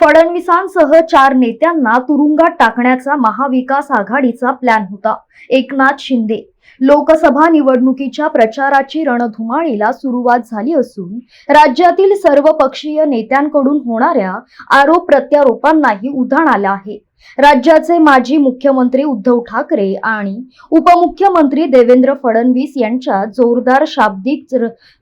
फडणवीसांसह चार नेत्यांना तुरुंगात टाकण्याचा महाविकास आघाडीचा प्लॅन होता. एकनाथ शिंदे लोकसभा निवडणुकीच्या प्रचाराची रणधुमाळीला सुरुवात झाली असून राज्यातील सर्वपक्षीय नेत्यांकडून होणाऱ्या आरोप प्रत्यारोपांनाही उधाण आलं आहे. राज्याचे माजी मुख्यमंत्री उद्धव ठाकरे आणि उपमुख्यमंत्री देवेंद्र फडणवीस यांच्या जोरदार शाब्दिक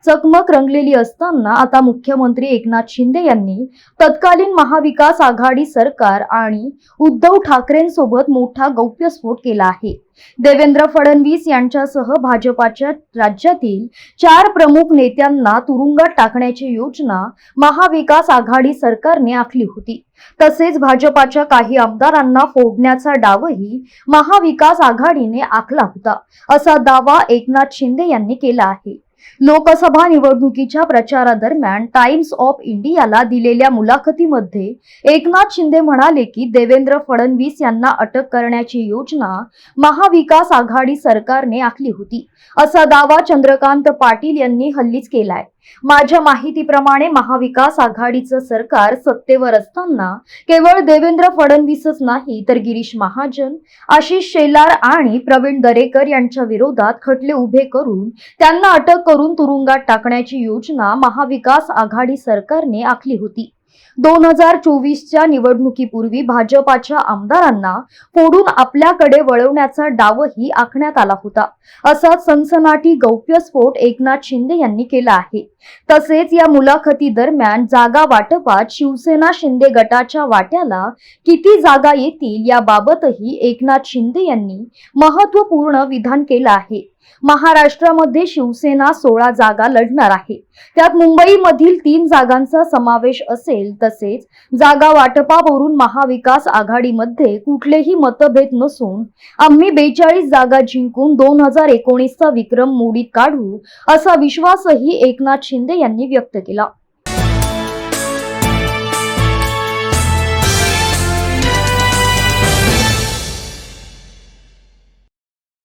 चकमक रंगलेली असताना आता मुख्यमंत्री एकनाथ शिंदे यांनी तत्कालीन महाविकास आघाडी सरकार आणि उद्धव ठाकरेंसोबत मोठा गौप्यस्फोट केला आहे. देवेंद्र फडणवीस यांच्यासह भाजपाच्या राज्यातील चार प्रमुख नेत्यांना तुरुंगात टाकण्याची योजना महाविकास आघाडी सरकारने आखली होती. तसेच भाजपाच्या काही आमदारांना फोडण्याचा डावही महाविकास आघाडीने आखला होता. असा दावा एकनाथ शिंदे यांनी केला आहे. लोकसभा निवडणुकीच्या प्रचारादरम्यान टाइम्स ऑफ इंडियाला दिलेल्या मुलाखतीमध्ये एकनाथ शिंदे म्हणाले की देवेंद्र फडणवीस यांना अटक करण्याची योजना महाविकास आघाडी सरकारने आखली होती. असा दावा चंद्रकांत पाटील यांनी हल्लीच केलाय. माझ्या माहितीप्रमाणे महाविकास आघाडीचं सरकार सत्तेवर असताना केवळ देवेंद्र फडणवीसच नाही तर गिरीश महाजन आशिष शेलार आणि प्रवीण दरेकर यांच्या विरोधात खटले उभे करून त्यांना अटक करून तुरुंगात टाकण्याची योजना महाविकास आघाडी सरकारने आखली होती. दोन हजार चोवीसच्या निवडणुकीपूर्वी भाजपाच्या आमदारांना फोडून आपल्याकडे वळवण्याचा डावही आखण्यात आला होता. असा सनसनाटी गौप्यस्फोट एकनाथ शिंदे यांनी केला आहे. तसेच या मुलाखती दरम्यान जागा वाटपात शिवसेना शिंदे गटाच्या वाट्याला किती जागा येतील याबाबतही एकनाथ शिंदे यांनी महत्त्वपूर्ण विधान केलं आहे. महाराष्ट्रामध्ये शिवसेना सोळा जागा लढणार आहे. त्यात मुंबईमधील तीन जागांचा समावेश असेल तसेच जागा वाटपावरून महाविकास आघाडीमध्ये कुठलेही मतभेद नसून आम्ही बेचाळीस जागा जिंकून दोन हजार एकोणीसचा विक्रम मोडीत काढू असा विश्वासही एकनाथ शिंदे यांनी व्यक्त केला.